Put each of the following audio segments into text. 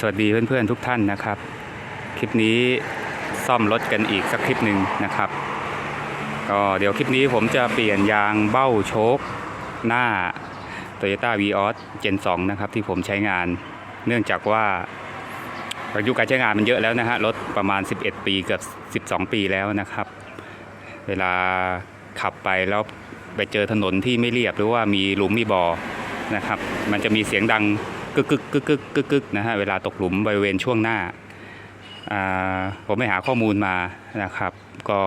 สวัสดีเพื่อนๆทุกท่านนะครับ คลิปนี้ซ่อมรถกันอีกสักคลิปหนึ่งนะครับ ก็เดี๋ยวคลิปนี้ผมจะเปลี่ยนยางเบ้าโชคหน้า Toyota v ีออส Gen 2 นะครับ ที่ผมใช้งาน เนื่องจากว่าอายุการใช้งานมันเยอะแล้วนะฮะรถประมาณ 11 ปีเกือบ12 ปีแล้วนะครับ เวลาขับไปแล้วไปเจอถนนที่ไม่เรียบหรือว่ามีหลุมมีบ่อนะครับ มันจะมีเสียงดัง กึกกึกกึกกึกกึกกึกนะฮะเวลาตกหลุมบริเวณช่วงหน้า ผมไปหาข้อมูลมานะครับ ก็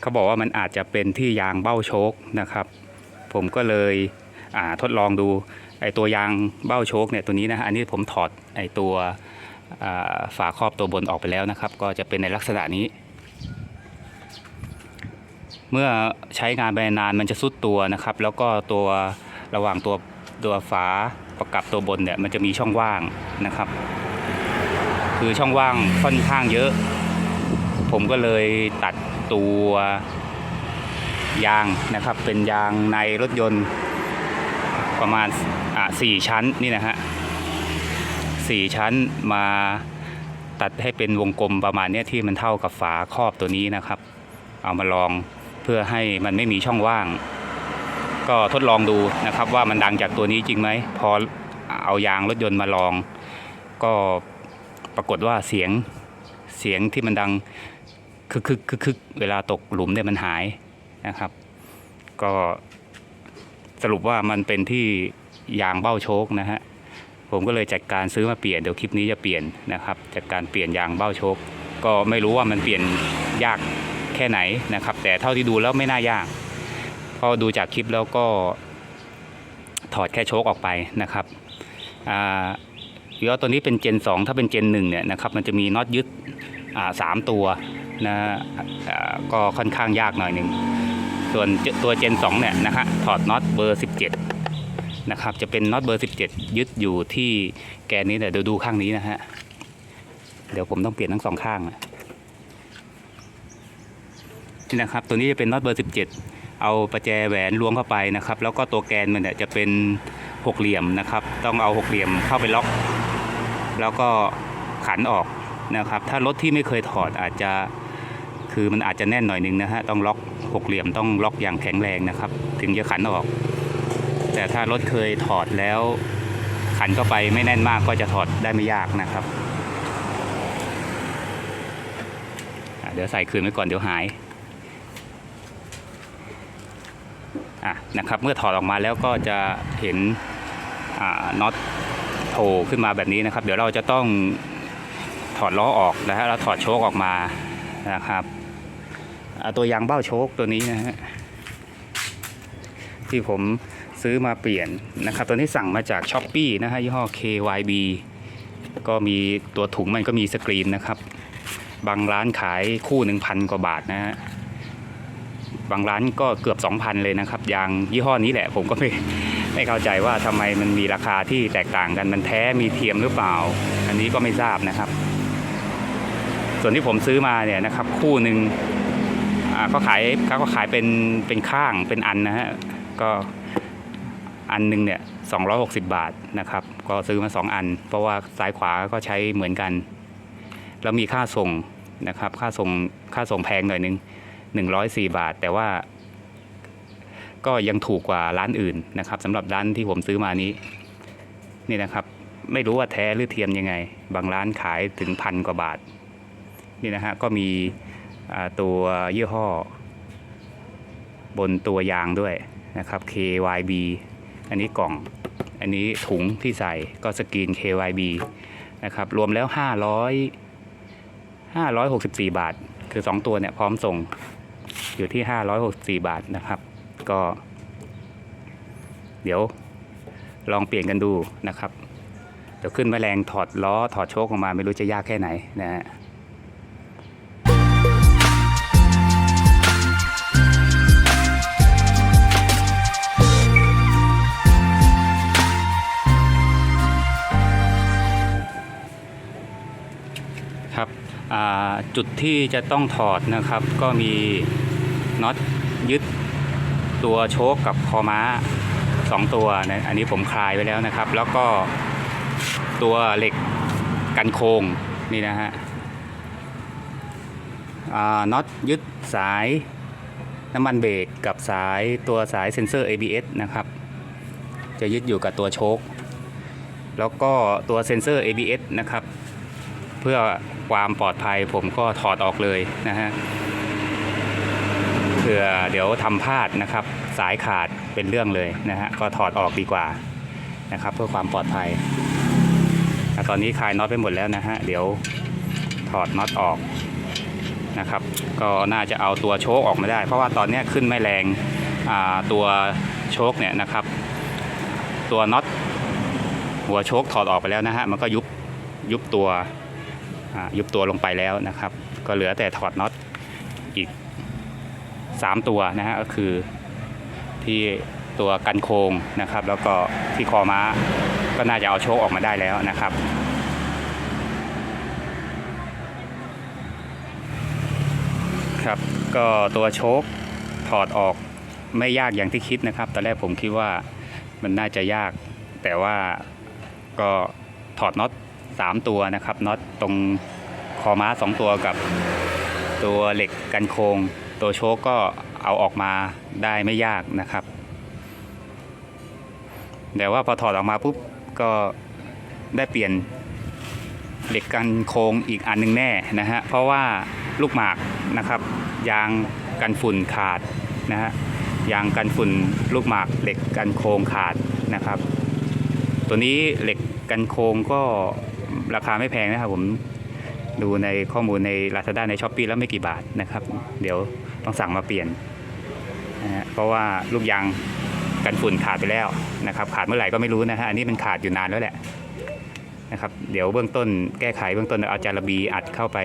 เขาบอกว่ามันอาจจะเป็นที่ยางเบ้าโชคนะครับ ผมก็เลยทดลองดูไอตัวยางเบ้าโชคเนี่ยตัวนี้นะฮะอันนี้ผมถอดไอตัวฝาครอบตัวบนออกไปแล้วนะครับ ก็จะเป็นในลักษณะนี้ เมื่อใช้งานไปนานมันจะซุดตัวนะครับ แล้วก็ตัวระหว่างตัว ตัวฝาประกับตัวบนเนี่ยมันจะมีช่องว่างนะครับ คือช่องว่างค่อนข้างเยอะ ผมก็เลยตัดตัวยางนะครับเป็นยางในรถยนต์ประมาณอะสี่ชั้นนี่นะฮะสี่ชั้นมาตัดให้เป็นวงกลมประมาณเนี้ยที่มันเท่ากับฝาครอบตัวนี้นะครับ เอามาลองเพื่อให้มันไม่มีช่องว่าง ก็ทดลองดูนะครับว่ามันดังจากตัวนี้จริงไหม พอเอายางรถยนต์มาลอง ก็ปรากฏว่าเสียงเสียงที่มันดังคึกคึกคึกคึกเวลาตกหลุมเนี่ยมันหายนะครับ ก็สรุปว่ามันเป็นที่ยางเบ้าโชคนะฮะผมก็เลยจัดการซื้อมาเปลี่ยนเดี๋ยวคลิปนี้จะเปลี่ยนนะครับจัดการเปลี่ยนยางเบ้าโชคก็ไม่รู้ว่ามันเปลี่ยนยากแค่ไหนนะครับ แต่เท่าที่ดูแล้วไม่น่ายาก เพอดูจากคลิปแล้วก็ถอดแค่โชคออกไปนะครับอ่าวิอตัวนี้เป็นเจน 2 ถ้าเป็นเจน1เนี่ยนะครับมันจะมีน็อตยึดสามตัวนะอ่าก็ค่อนข้างยากหน่อยหนึ่งส่วนตัวเจน2เนี่ยนะฮะถอดน็อตเบอร์ 17นะครับจะเป็นน็อตเบอร์ 17 ยึดอยู่ที่แกนนี้แต่เดี๋ยวดูข้างนี้นะฮะเดี๋ยวผมต้องเปลี่ยนทั้งสองข้างนะนี่นะครับตัวนี้จะเป็นน็อตเบอร์ 17 เอาประแจแหวนล้วงเข้าไปนะครับ แล้วก็ตัวแกนมันเนี่ยจะเป็นหกเหลี่ยมนะครับ ต้องเอาหกเหลี่ยมเข้าไปล็อก แล้วก็ขันออกนะครับ ถ้ารถที่ไม่เคยถอดอาจจะคือมันอาจจะแน่นหน่อยหนึงนะฮะต้องล็อกหกเหลี่ยมต้องล็อกอย่างแข็งแรงนะครับ ถึงจะขันออก แต่ถ้ารถเคยถอดแล้ว ขันเข้าไปไม่แน่นมากก็จะถอดได้ไม่ยากนะครับเดี๋ยวใส่คืนไว้ก่อนเดี๋ยวหาย อะ นะครับ เมื่อถอดออกมาแล้วก็จะเห็นน็อตโผล่ขึ้นมาแบบนี้นะครับ เดี๋ยวเราจะต้องถอดล้อออกนะฮะแล้วถอดโชคออกมานะครับตัวยางเบ้าโชคตัวนี้นะฮะที่ผมซื้อมาเปลี่ยนนะครับ ตัวนี้สั่งมาจากช้อปปีนะฮะยี่ห้อ KYB ก็มีตัวถุงมันก็มีสกรีนนะครับ บางร้านขายคู่หนึ่งพันกว่าบาทนะฮะ บางร้านก็เกือบ 2,000 เลยนะครับ ยางยี่ห้อนี้แหละผมก็ไม่ไม่เข้าใจว่าทำไมมันมีราคาที่แตกต่างกันมันแท้มีเทียมหรือเปล่า อันนี้ก็ไม่ทราบนะครับ ส่วนที่ผมซื้อมาเนี่ยนะครับ คู่หนึ่งอ่าเขาขายเขาก็ขายเป็นเป็นข้างเป็นอันนะฮะก็อันหนึงเนี่ย260 บาทนะครับ ก็ซื้อมา 2 อัน เพราะว่าซ้ายขวาก็ใช้เหมือนกัน แล้วมีค่าส่งนะครับ ค่าส่งค่าส่งแพงหน่อยนึง 104 บาท แต่ว่าก็ยังถูกกว่าร้านอื่นนะครับสำหรับร้านที่ผมซื้อมานี้ นี่นะครับ ไม่รู้ว่าแท้หรือเทียมยังไง บางร้านขายถึงพันกว่าบาท นี่นะฮะก็มีตัวยี่ห้อ บนตัวยางด้วยนะครับ KYB อันนี้กล่อง อันนี้ถุงที่ใส่ก็สกรีน KYB นะครับ รวมแล้ว 500 564 บาท คือ 2 ตัวเนี่ยพร้อมส่ง อยู่ที่ 564 บาทนะครับ ก็ เดี๋ยวลองเปลี่ยนกันดูนะครับ เดี๋ยวขึ้นแมลงถอดล้อถอดโชคออกมาไม่รู้จะยากแค่ไหนนะฮะครับอ่าจุดที่จะต้องถอดนะครับก็มี น็อตยึดตัวโชคกับคอม้า 2 ตัวนะอันนี้ผมคลายไว้แล้วนะครับ แล้วก็ตัวเหล็กกันโครงนี่นะฮะน็อตยึดสายน้ำมันเบรกกับสายตัวสายเซ็นเซอร์ ABS นะครับ จะยึดอยู่กับตัวโชคแล้วก็ตัวเซ็นเซอร์ ABS นะครับ เพื่อความปลอดภัยผมก็ถอดออกเลยนะฮะ ผื่อเดี๋ยวทำพลาดนะครับ สายขาดเป็นเรื่องเลยนะฮะก็ถอดออกดีกว่านะครับ เพื่อความปลอดภัยตอนนี้คลายน็อตไปหมดแล้วนะฮะเดี๋ยวถอดน็อตออกนะครับ ก็น่าจะเอาตัวโชคออกมาได้ เพราะว่าตอนนี้ขึ้นไม่แรงตัวโชคเนี่ยนะครับ ตัวน็อตหัวโชคถอดออกไปแล้วนะฮะมันก็ยุบยุบตัวยุบตัวลงไปแล้วนะครับ ก็เหลือแต่ถอดน็อตอีก 3 ตัวนะฮะก็คือที่ตัวกันโครงนะครับ แล้วก็ที่คอม้าก็น่าจะเอาโชคออกมาได้แล้วนะครับครับก็ตัวโชคถอดออกไม่ยากอย่างที่คิดนะครับตอนแรกผมคิดว่ามันน่าจะยาก แต่ว่าก็ถอดน็อต3 ตัวนะครับน็อตตรงคอม้า 2 ตัวกับตัวเหล็กกันโครง ตัวโชคก็เอาออกมาได้ไม่ยากนะครับ แต่ว่าพอถอดออกมาปุ๊บก็ได้เปลี่ยนเหล็กกันโครงอีกอันหนึงแน่นะฮะเพราะว่าลูกหมากนะครับ ยางกันฝุ่นขาดนะฮะยางกันฝุ่นลูกหมากเหล็กกันโครงขาดนะครับ ตัวนี้เหล็กกันโครงก็ราคาไม่แพงนะครับผมดูในข้อมูลใน Lazada ใน s h อ p e e แล้วไม่กี่บาทนะครับ เดี๋ยว ต้องสั่งมาเปลี่ยนนะฮะเพราะว่าลูกยางกันฝุ่นขาดไปแล้วนะครับ ขาดเมื่อไหร่ก็ไม่รู้นะฮะอันนี้มันขาดอยู่นานแล้วแหละนะครับ เดี๋ยวเบื้องต้นแก้ไขเบื้องต้นเอาจารบีอัดเข้าไป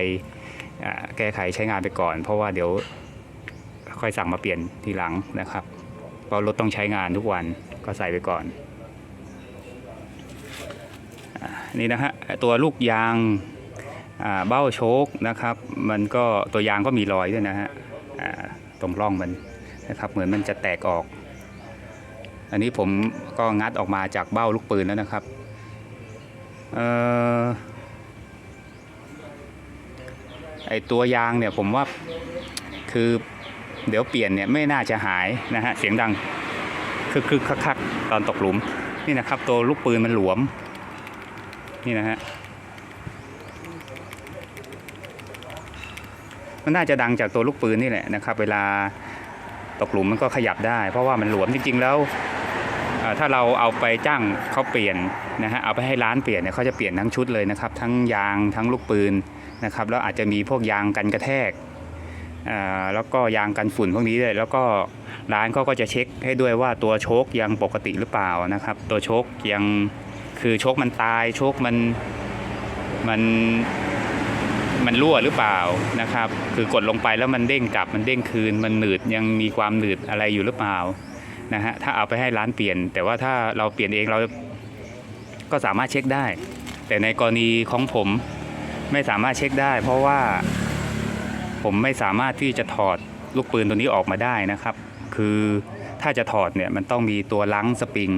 แก้ไขใช้งานไปก่อน เพราะว่าเดี๋ยวค่อยสั่งมาเปลี่ยนทีหลังนะครับเพราะรถต้องใช้งานทุกวันก็ใส่ไปก่อนนี่นะฮะตัวลูกยางเบ้าโชคนะครับ มันก็ตัวยางก็มีรอยด้วยนะฮะ ตรงร่องมันนะครับ เหมือนมันจะแตกออก อันนี้ผมก็งัดออกมาจากเบ้าลูกปืนแล้วนะครับออไอตัวยางเนี่ยผมว่าคือเดี๋ยวเปลี่ยนเนี่ยไม่น่าจะหายนะฮะเสียงดังคึกคึกคักคักๆตอนตกหลุมนี่นะครับ ตัวลูกปืนมันหลวม นี่นะฮะ มันน่าจะดังจากตัวลูกปืนนี่แหละนะครับ เวลาตกหลุมมันก็ขยับได้ เพราะว่ามันหลวมจริง ๆ แล้วถ้าเราเอาไปจ้างเขาเปลี่ยนนะฮะเอาไปให้ร้านเปลี่ยนเนี่ยเขาจะเปลี่ยนทั้งชุดเลยนะครับ ทั้งยางทั้งลูกปืนนะครับแล้วอาจจะมีพวกยางกันกระแทกแล้วก็ยางกันฝุ่นพวกนี้ด้วยแล้วก็ร้านเขาก็จะเช็คให้ด้วยว่าตัวโชคยังปกติหรือเปล่านะครับ ตัวโชคยังคือโชคมันตายโชคมันมัน มันรั่วหรือเปล่านะครับ คือกดลงไปแล้วมันเด้งกลับมันเด้งคืน มันหนืดยังมีความหนืดอะไรอยู่หรือเปล่านะฮะถ้าเอาไปให้ร้านเปลี่ยน แต่ว่าถ้าเราเปลี่ยนเองเราก็สามารถเช็คได้ แต่ในกรณีของผมไม่สามารถเช็คได้ เพราะว่าผมไม่สามารถที่จะถอดลูกปืนตัวนี้ออกมาได้นะครับ คือถ้าจะถอดเนี่ยมันต้องมีตัวลังสปริง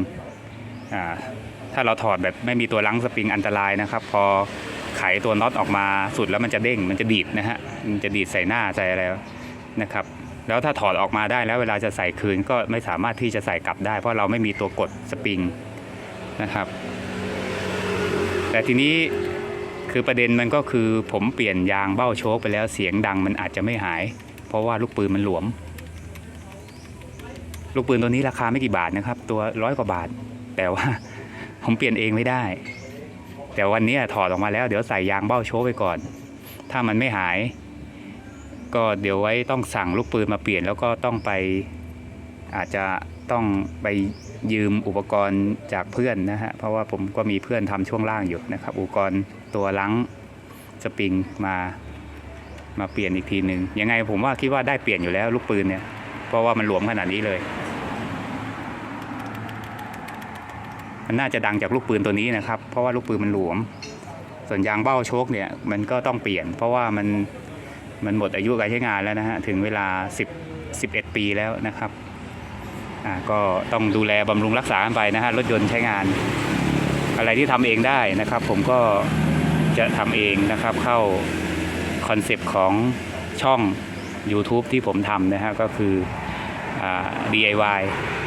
อ่าถ้าเราถอดแบบไม่มีตัวลังสปริงอันตรายนะครับ พอ ไขตัวน็อตออกมาสุดแล้วมันจะเด้งมันจะดีดนะฮะมันจะดีดใส่หน้าใส่อะไรนะครับ แล้วถ้าถอดออกมาได้แล้วเวลาจะใส่คืนก็ไม่สามารถที่จะใส่กลับได้ เพราะเราไม่มีตัวกดสปริงนะครับ แต่ทีนี้คือประเด็นมันก็คือผมเปลี่ยนยางเบ้าโชคไปแล้วเสียงดังมันอาจจะไม่หาย เพราะว่าลูกปืนมันหลวม ลูกปืนตัวนี้ราคาไม่กี่บาทนะครับ ตัวร้อยกว่าบาท แต่ว่าผมเปลี่ยนเองไม่ได้ แต่วันนี้ถอดออกมาแล้วเดี๋ยวใส่ยางเบ้าโชว์ไปก่อน ถ้ามันไม่หาย ก็เดี๋ยวไว้ต้องสั่งลูกปืนมาเปลี่ยนแล้วก็ต้องไป อาจจะต้องไปยืมอุปกรณ์จากเพื่อนนะฮะเพราะว่าผมก็มีเพื่อนทำช่วงล่างอยู่นะครับ อุปกรณ์ตัวลังสปริงมามาเปลี่ยนอีกทีหนึ่งยังไงผมว่าคิดว่าได้เปลี่ยนอยู่แล้วลูกปืนเนี่ยเพราะว่ามันหลวมขนาดนี้เลย มันน่าจะดังจากลูกปืนตัวนี้นะครับ เพราะว่าลูกปืนมันหลวม ส่วนยางเบ้าโชคเนี่ยมันก็ต้องเปลี่ยน เพราะว่ามันมันหมดอายุการใช้งานแล้วนะฮะถึงเวลา 10 11 ปีแล้วนะครับอ่าก็ต้องดูแลบำรุงรักษาไปนะฮะรถยนต์ใช้งาน อะไรที่ทำเองได้นะครับ ผมก็จะทำเองนะครับเข้าคอนเซปต์ของช่อง YouTube ที่ผมทำนะฮะก็คืออ DIY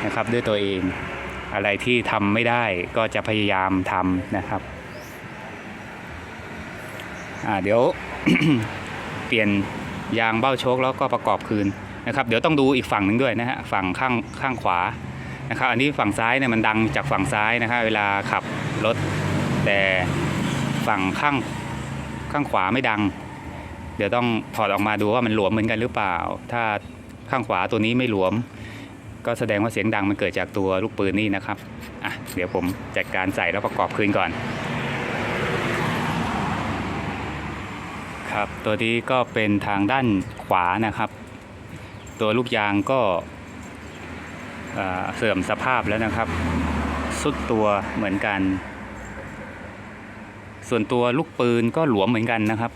นะครับด้วยตัวเอง อะไรที่ทำไม่ได้ก็จะพยายามทำนะครับเดี๋ยวเปลี่ยนยางเบ้าโชคแล้วก็ประกอบคืนนะครับ เดี๋ยวต้องดูอีกฝั่งหนึ่งด้วยนะฮะฝั่งข้างข้างขวานะครับ อันนี้ฝั่งซ้ายเนี่ยมันดังจากฝั่งซ้ายนะฮะเวลาขับรถ แต่ฝั่งข้างข้างขวาไม่ดัง เดี๋ยวต้องถอดออกมาดูว่ามันหลวมเหมือนกันหรือเปล่า ถ้าข้างขวาตัวนี้ไม่หลวม ก็แสดงว่าเสียงดังมันเกิดจากตัวลูกปืนนี่นะครับอะเดี๋ยวผมจัดการใส่แล้วประกอบคืนก่อน ครับตัวนี้ก็เป็นทางด้านขวานะครับ ตัวลูกยางก็เสื่อมสภาพแล้วนะครับสุดตัวเหมือนกัน ส่วนตัวลูกปืนก็หลวมเหมือนกันนะครับ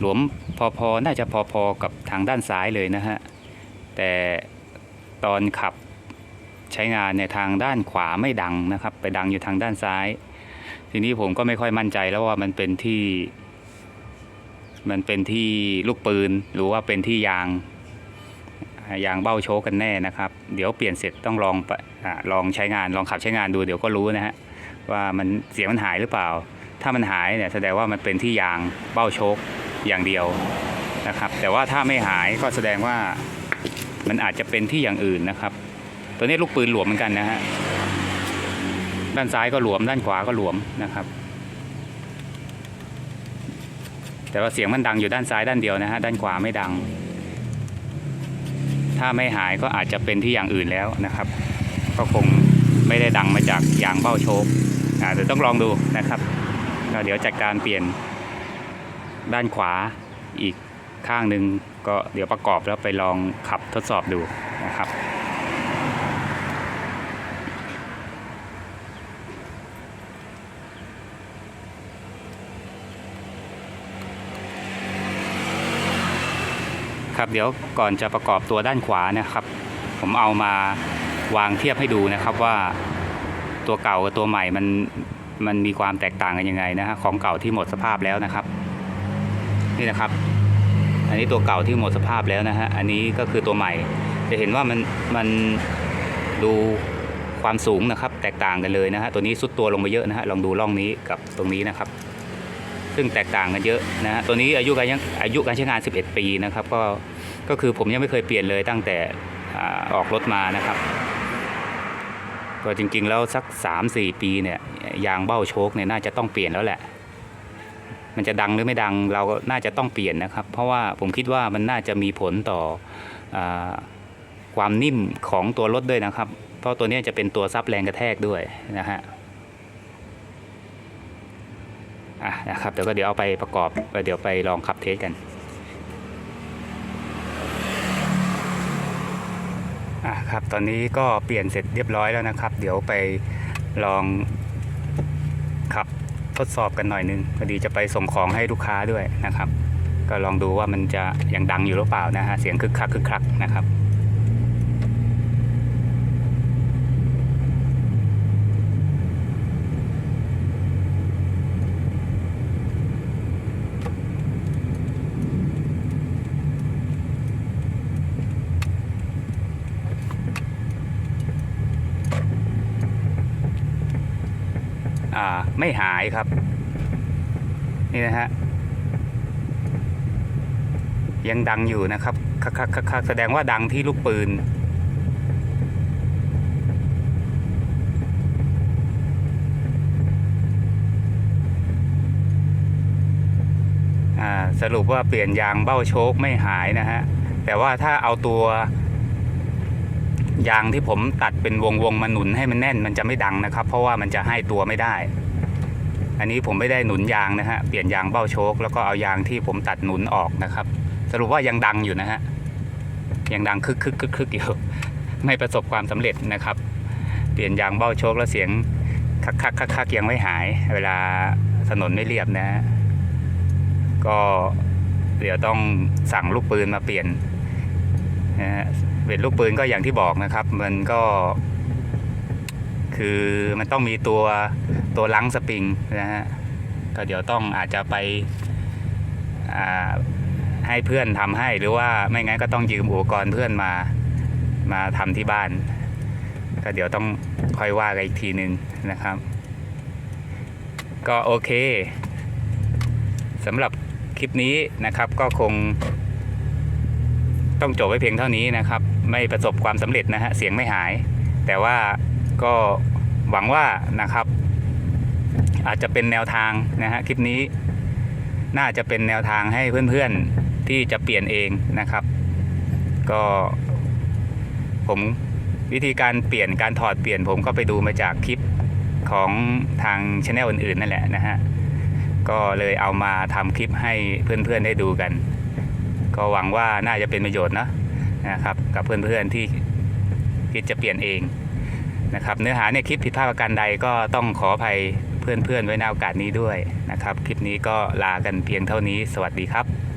หลวมพอๆ น่าจะพอๆ กับทางด้านซ้ายเลยนะฮะ แต่ ตอนขับใช้งานในทางด้านขวาไม่ดังนะครับ ไปดังอยู่ทางด้านซ้าย ทีนี้ผมก็ไม่ค่อยมั่นใจแล้วว่ามันเป็นที่ มันเป็นที่ลูกปืนหรือว่าเป็นที่ยางยางเบ้าโชกกันแน่นะครับ เดี๋ยวเปลี่ยนเสร็จต้องลองไปอลองใช้งานลองขับใช้งานดูเดี๋ยวก็รู้นะฮะว่ามันเสียงมันหายหรือเปล่า ถ้ามันหายเนี่ยแสดงว่ามันเป็นที่ยางเบ้าโชกอย่างเดียวนะครับ แต่ว่าถ้าไม่หายก็แสดงว่า มันอาจจะเป็นที่อย่างอื่นนะครับ ตัวนี้ลูกปืนหลวมเหมือนกันนะฮะด้านซ้ายก็หลวมด้านขวาก็หลวมนะครับ แต่ว่าเสียงมันดังอยู่ด้านซ้ายด้านเดียวนะฮะด้านขวาไม่ดัง ถ้าไม่หายก็อาจจะเป็นที่อย่างอื่นแล้วนะครับ ก็คงไม่ได้ดังมาจากยางเบ้าโชกอ่าเดี๋ยวต้องลองดูนะครับเดี๋ยวจัดการเปลี่ยนด้านขวาอีกข้างหนึ่ง ก็เดี๋ยวประกอบแล้วไปลองขับทดสอบดูนะครับครับเดี๋ยวก่อนจะประกอบตัวด้านขวานะครับ ผมเอามาวางเทียบให้ดูนะครับว่าตัวเก่ากับตัวใหม่มันมันมีความแตกต่างกันยังไงนะฮะของเก่าที่หมดสภาพแล้วนะครับ นี่นะครับ อันนี้ตัวเก่าที่หมดสภาพแล้วนะฮะ อันนี้ก็คือตัวใหม่ จะเห็นว่ามันมันดูความสูงนะครับ แตกต่างกันเลยนะฮะ ตัวนี้สุดตัวลงไปเยอะนะฮะ ลองดูร่องนี้กับตรงนี้นะครับ ซึ่งแตกต่างกันเยอะนะฮะ ตัวนี้อายุการยังอายุการใช้งาน 11 ปีนะครับ ก็ ก็คือผมยังไม่เคยเปลี่ยนเลยตั้งแต่อออกรถมานะครับ ก็จริงๆแล้วสัก 3-4 ปีเนี่ยยางเบ้าโชคเนี่ยน่าจะต้องเปลี่ยนแล้วแหละ มันจะดังหรือไม่ดังเราก็น่าจะต้องเปลี่ยนนะครับ เพราะว่าผมคิดว่ามันน่าจะมีผลต่ออความนิ่มของตัวรถด้วยนะครับ เพราะตัวนี้จะเป็นตัวซับแรงกระแทกด้วยนะฮะอะนะครับเดี๋ยวก็เดี๋ยวเอาไปประกอบเดี๋ยวไปลองขับเทสกันอะครับตอนนี้ก็เปลี่ยนเสร็จเรียบร้อยแล้วนะครับ เดี๋ยวไปลอง ทดสอบกันหน่อยนึงพอดีจะไปส่งของให้ลูกค้าด้วยนะครับ ก็ลองดูว่ามันจะยังดังอยู่หรือเปล่านะฮะเสียงคึกคักคึกคักนะครับอ่าไม่หายครับ นี่นะฮะยังดังอยู่นะครับคักคักคักคักแสดงว่าดังที่ลูกปืนอ่าสรุปว่าเปลี่ยนยางเบ้าโชคไม่หายนะฮะ แต่ว่าถ้าเอาตัวยางที่ผมตัดเป็นวงวงๆมาหนุนให้มันแน่นมันจะไม่ดังนะครับ เพราะว่ามันจะให้ตัวไม่ได้ อันนี้ผมไม่ได้หนุนยางนะฮะเปลี่ยนยางเบ้าโชคแล้วก็เอายางที่ผมตัดหนุนออกนะครับ สรุปว่ายังดังอยู่นะฮะยังดังคึกคึกคึกคึกอยู่ไม่ประสบความสำเร็จนะครับ เปลี่ยนยางเบ้าโชคแล้วเสียงคักคักคักคักยังไม่หาย เวลาถนนไม่เรียบนะฮะก็เดี๋ยวต้องสั่งลูกปืนมาเปลี่ยนนะฮะเบ็ดลูกปืนก็อย่างที่บอกนะครับ มันก็ คือมันต้องมีตัว ตัวลังสปริงนะฮะก็เดี๋ยวต้องอาจจะไปให้เพื่อนทำให้หรือว่าไม่งั้นก็ต้องยืมอุปกรณ์เพื่อนมามาทำที่บ้าน ก็เดี๋ยวต้องค่อยว่ากันอีกทีหนึ่งนะครับ ก็โอเคสำหรับคลิปนี้นะครับก็คงต้องจบไว้เพียงเท่านี้นะครับ ไม่ประสบความสำเร็จนะฮะเสียงไม่หาย แต่ว่าก็หวังว่านะครับ อาจจะเป็นแนวทางนะฮะคลิปนี้น่าจะเป็นแนวทางให้เพื่อนๆที่จะเปลี่ยนเองนะครับ ก็ผมวิธีการเปลี่ยนการถอดเปลี่ยนผมก็ไปดูมาจากคลิปของทางช anel อื่นๆนั่นแหละนะฮะก็เลยเอามาทำคลิปให้เพื่อนๆได้ดูกัน ก็หวังว่าน่าจะเป็นประโยชน์นะนะครับกับเพื่อนๆที่คิดจะเปลี่ยนเองนะครับเนื้อหาในคลิปผิดพลาดประการใดก็ต้องขออภัย เพื่อนๆไว้ในโอกาสนี้ด้วยนะครับ คลิปนี้ก็ลากันเพียงเท่านี้ สวัสดีครับ